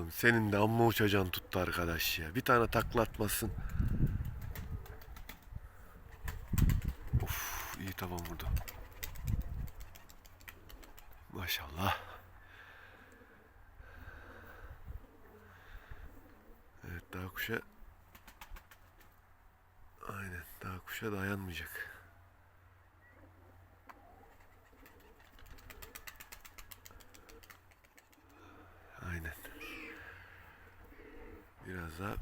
Oğlum senin de amma uçacağın tuttu arkadaş ya. Bir tane takla atmasın. Of iyi taban vurdu. Maşallah. Evet daha kuşa Aynen daha kuşa dayanmayacak. Aynen. Biraz daha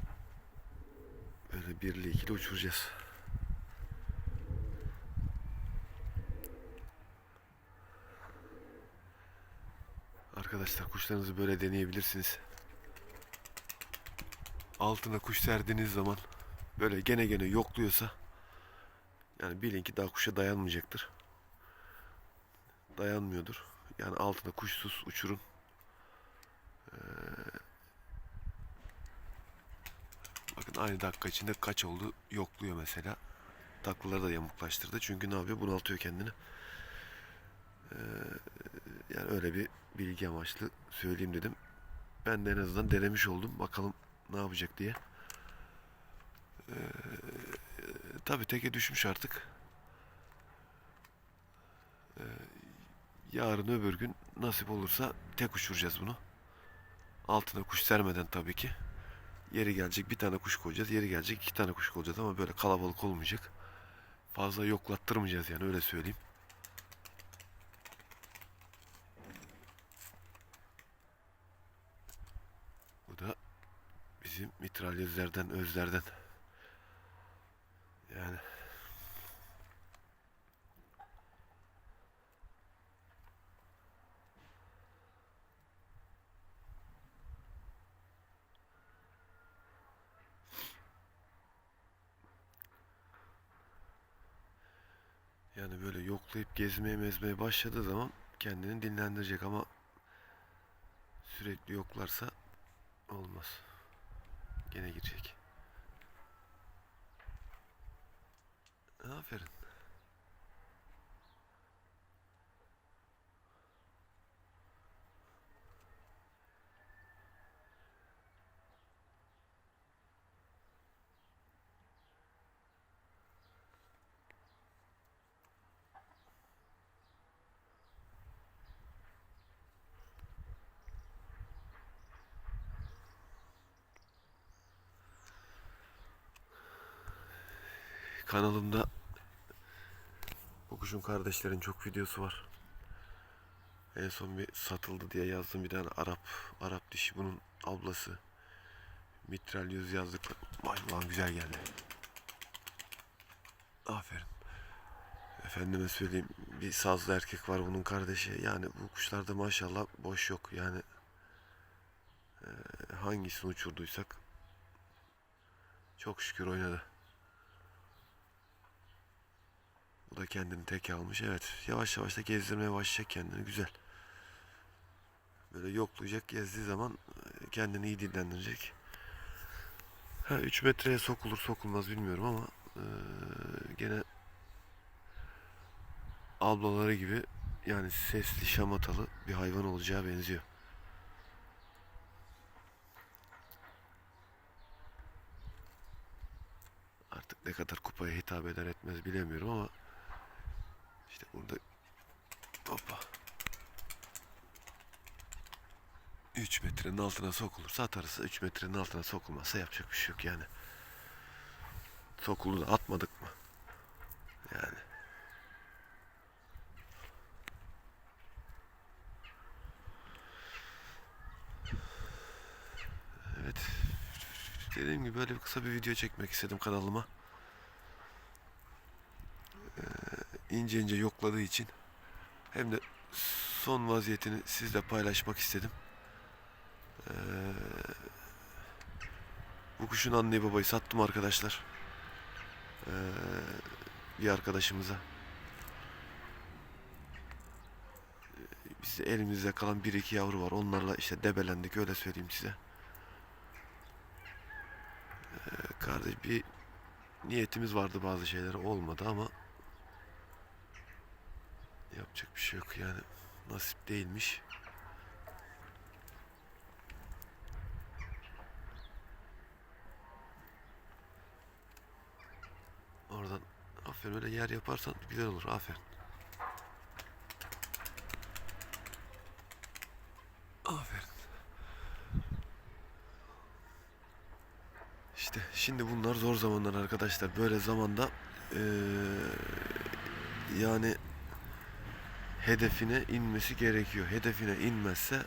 ikili uçuracağız. Arkadaşlar kuşlarınızı böyle deneyebilirsiniz. Altına kuş serdiğiniz zaman böyle gene gene yokluyorsa yani bilin ki daha kuşa dayanmayacaktır. Dayanmıyordur. Yani altına kuşsuz uçurun. Aynı dakika içinde kaç oldu yokluyor mesela. Taklaları da yamuklaştırdı. Çünkü ne yapıyor? Bunaltıyor kendini. Ee, yani öyle bir bilgi amaçlı söyleyeyim dedim. Ben de en azından denemiş oldum. Bakalım ne yapacak diye. Ee, tabii teke düşmüş artık. Ee, yarın öbür gün nasip olursa tek uçuracağız bunu. Altına kuş sermeden tabii ki. Yeri gelecek bir tane kuş koyacağız. Yeri gelecek iki tane kuş koyacağız ama böyle kalabalık olmayacak. Fazla yoklattırmayacağız yani öyle söyleyeyim. Bu da bizim mitralyözlerden, özlerden. Yani böyle yoklayıp gezmeye mezmeye başladığı zaman kendini dinlendirecek ama sürekli yoklarsa olmaz. Gene girecek. Aferin. Kanalımda bu kuşun kardeşlerin çok videosu var. En son bir satıldı diye yazdım bir tane Arap Arap dişi bunun ablası. Mitral yüz yazdık. Vay ulan güzel geldi. Aferin. Efendime söyleyeyim bir sazlı erkek var bunun kardeşi. Yani bu kuşlarda maşallah boş yok. Yani e, hangisini uçurduysak çok şükür oynadı. Bu da kendini tek almış. Evet yavaş yavaş da gezdirmeye başlayacak kendini. Güzel. Böyle yoklayacak gezdiği zaman kendini iyi dinlendirecek. Ha 3 metreye sokulur sokulmaz bilmiyorum ama e, gene ablaları gibi yani sesli şamatalı bir hayvan olacağı benziyor. Artık ne kadar kupaya hitap eder etmez bilemiyorum ama işte burada hoppa 3 metrenin altına sokulursa atarız. 3 metrenin altına sokulmazsa yapacak bir şey yok yani. Sokuldu atmadık mı? Yani. Evet. Dediğim gibi böyle kısa bir video çekmek istedim kanalıma. İnce ince yokladığı için hem de son vaziyetini sizle paylaşmak istedim. Ee, bu kuşun anneyi babayı sattım arkadaşlar. Ee, bir arkadaşımıza. Bizde elimizde kalan bir iki yavru var. Onlarla işte debelendik öyle söyleyeyim size. Ee, kardeş bir niyetimiz vardı bazı şeyler olmadı ama Yapacak bir şey yok yani. Nasip değilmiş. Oradan aferin böyle yer yaparsan güzel olur aferin. Aferin. İşte şimdi bunlar zor zamanlar arkadaşlar. Böyle zamanda ee, yani hedefine inmesi gerekiyor. Hedefine inmezse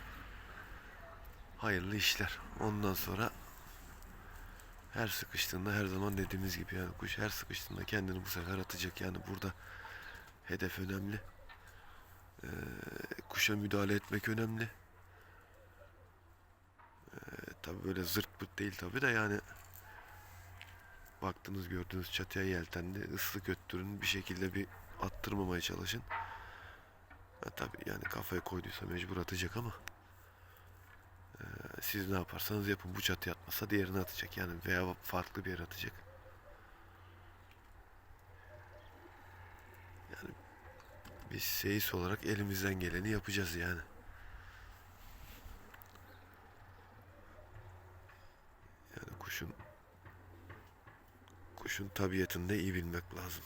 hayırlı işler. Ondan sonra her sıkıştığında her zaman dediğimiz gibi yani kuş her sıkıştığında kendini bu sefer atacak. Yani burada hedef önemli. Eee, kuşa müdahale etmek önemli. Eee tabi böyle zırt pırt değil tabi de yani baktınız gördüğünüz çatıya yeltendi. Islık öttürün bir şekilde bir attırmamaya çalışın. Ha, tabii yani kafaya koyduysa mecbur atacak ama eee, siz ne yaparsanız yapın bu çatıya atmasa diğerini atacak yani veya farklı bir yere atacak. Yani biz seyis olarak elimizden geleni yapacağız yani. Yani kuşun kuşun tabiatını da iyi bilmek lazım.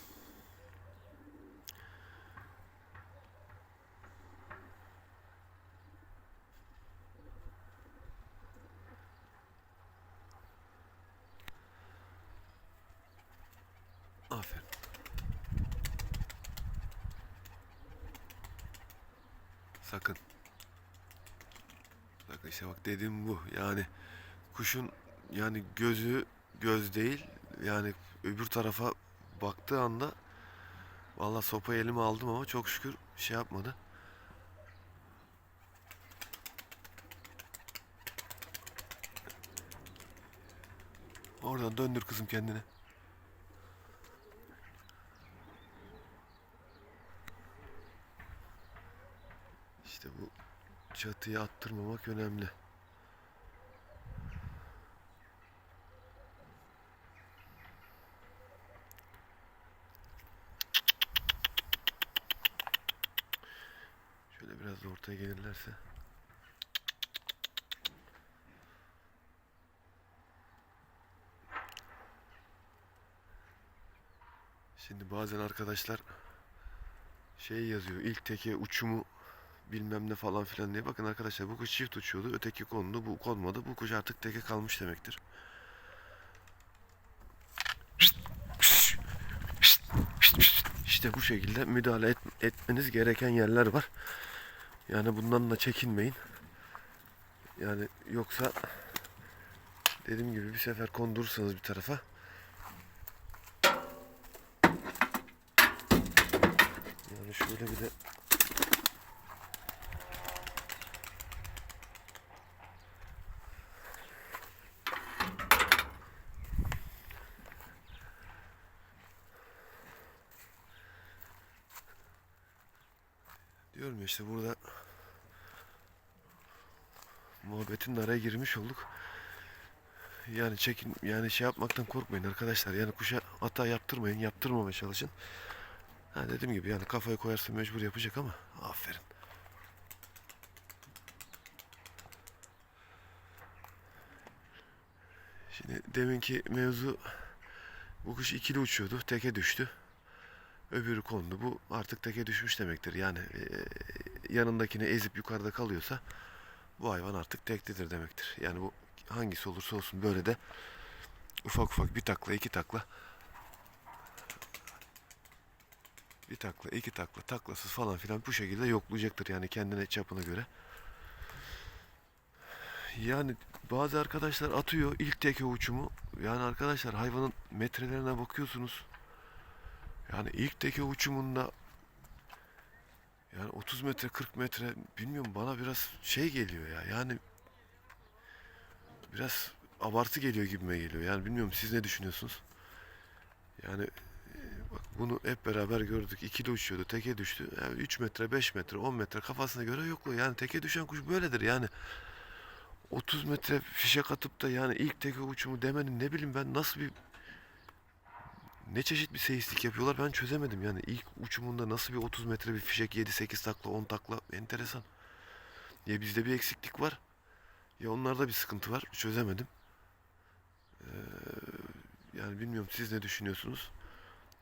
Aferin. Sakın. Sakın işte bak dediğim bu. Yani kuşun yani gözü göz değil. Yani öbür tarafa baktığı anda Vallahi sopayı elime aldım ama çok şükür şey yapmadı. Oradan döndür kızım kendini. İşte bu çatıya attırmamak önemli. Şöyle biraz ortaya gelirlerse. Şimdi bazen arkadaşlar şey yazıyor ilk teke uçumu bilmem ne falan filan diye. Bakın arkadaşlar bu kuş çift uçuyordu. Öteki kondu. Bu konmadı. Bu kuş artık teke kalmış demektir. İşte bu şekilde müdahale et- etmeniz gereken yerler var. Yani bundan da çekinmeyin. Yani yoksa dediğim gibi bir sefer kondurursanız bir tarafa yani şöyle bir de işte burada muhabbetin araya girmiş olduk. Yani çekin yani şey yapmaktan korkmayın arkadaşlar. Yani kuşa hata yaptırmayın, yaptırmamaya çalışın. Ha dediğim gibi yani kafayı koyarsa mecbur yapacak ama aferin. Şimdi deminki mevzu bu kuş ikili uçuyordu, teke düştü. Öbürü kondu. Bu artık teke düşmüş demektir. Yani eee, yanındakini ezip yukarıda kalıyorsa bu hayvan artık teklidir demektir. Yani bu hangisi olursa olsun böyle de ufak ufak bir takla iki takla bir takla iki takla taklasız falan filan bu şekilde yoklayacaktır yani kendine çapına göre. Yani bazı arkadaşlar atıyor ilk teke uçumu. Yani arkadaşlar hayvanın metrelerine bakıyorsunuz. Yani ilk teke uçumunda yani 30 metre 40 metre bilmiyorum bana biraz şey geliyor ya. Yani biraz abartı geliyor gibime geliyor. Yani bilmiyorum siz ne düşünüyorsunuz? Yani e, bak bunu hep beraber gördük. İkili uçuyordu, teke düştü. Yani 3 metre, 5 metre, 10 metre kafasına göre yokluyor. Yani teke düşen kuş böyledir. Yani 30 metre fişek atıp da yani ilk teke uçumu demenin ne bileyim ben nasıl bir ne çeşit bir seyislik yapıyorlar ben çözemedim. Yani ilk uçumunda nasıl bir 30 metre bir fişek 7-8 takla 10 takla enteresan. Ya bizde bir eksiklik var. Ya onlarda bir sıkıntı var. Çözemedim. Ee, yani bilmiyorum siz ne düşünüyorsunuz?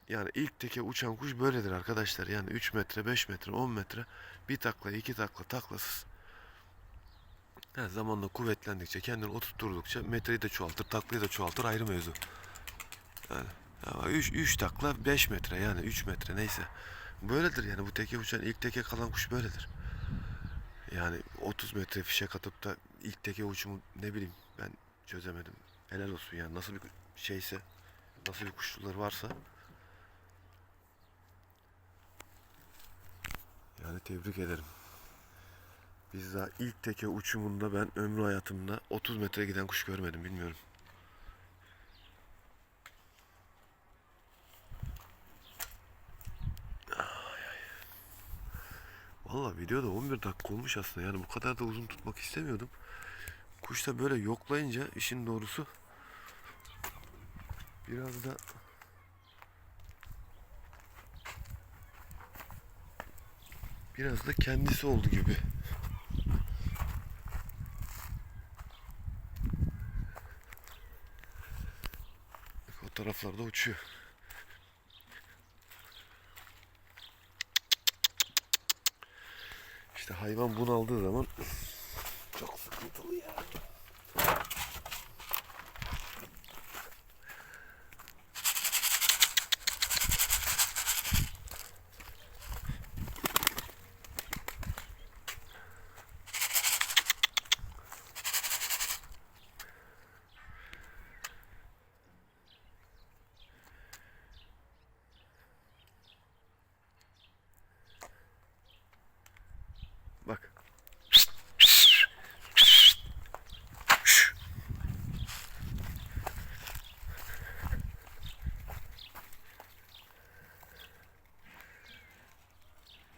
Yani ilk teke uçan kuş böyledir arkadaşlar. Yani 3 metre, 5 metre, 10 metre bir takla, iki takla, taklasız. Ha, zamanla kuvvetlendikçe, kendini oturtturdukça metreyi de çoğaltır, taklayı da çoğaltır ayrı mevzu. Yani ama 3 3 takla 5 metre yani 3 metre neyse. Böyledir yani bu teke uçan ilk teke kalan kuş böyledir. Yani 30 metre fişek atıp da ilk teke uçumu ne bileyim ben çözemedim. Helal olsun yani nasıl bir şeyse, nasıl bir kuşluları varsa. Yani tebrik ederim. Biz daha ilk teke uçumunda ben ömrü hayatımda 30 metre giden kuş görmedim bilmiyorum. Valla video da 11 dakika olmuş aslında yani bu kadar da uzun tutmak istemiyordum. Kuş da böyle yoklayınca işin doğrusu biraz da biraz da kendisi oldu gibi. Taraflarda uçuyor. İşte hayvan bunaldığı zaman çok sıkıntılı ya. Bak.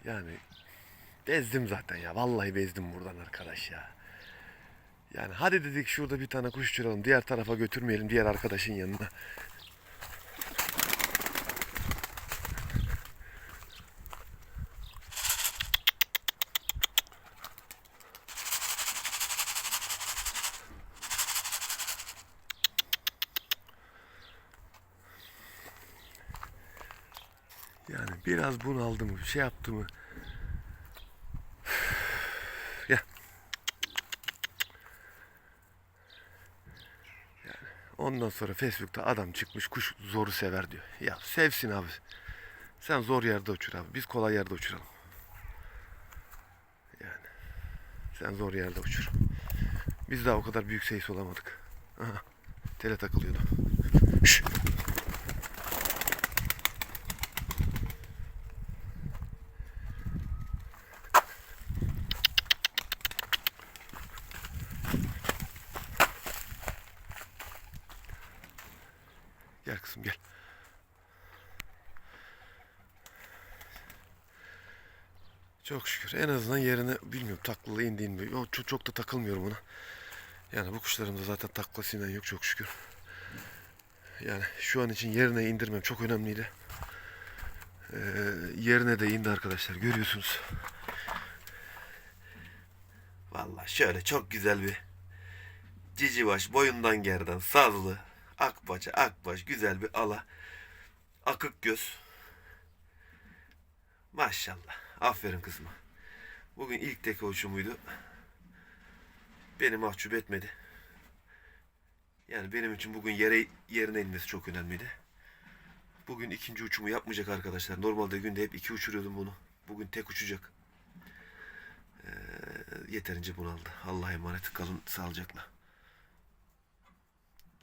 Yani bezdim zaten ya. Vallahi bezdim buradan arkadaş ya. Yani hadi dedik şurada bir tane kuş uçuralım. Diğer tarafa götürmeyelim diğer arkadaşın yanına. Yani biraz bunaldı mı, şey yaptı mı? ya. Yani ondan sonra Facebook'ta adam çıkmış kuş zoru sever diyor. Ya sevsin abi. Sen zor yerde uçur abi. Biz kolay yerde uçuralım. Yani sen zor yerde uçur. Biz daha o kadar büyük seyis olamadık. Aha, tele takılıyordu. Şş. Çok şükür. En azından yerine bilmiyorum taklalı indiğin mi? Yok çok, çok da takılmıyorum ona. Yani bu kuşlarımda zaten takla sinen yok çok şükür. Yani şu an için yerine indirmem çok önemliydi. Ee, yerine de indi arkadaşlar görüyorsunuz. Vallahi şöyle çok güzel bir cicibaş boyundan gerden sazlı akbaça akbaş güzel bir ala akık göz maşallah aferin kızıma. Bugün ilk tek uçumuydu beni mahcup etmedi. Yani benim için bugün yere yerine inmesi çok önemliydi. Bugün ikinci uçumu yapmayacak arkadaşlar. Normalde günde hep iki uçuruyordum bunu. Bugün tek uçacak. Ee, yeterince bunaldı. Allah'a emanet kalın sağlıcakla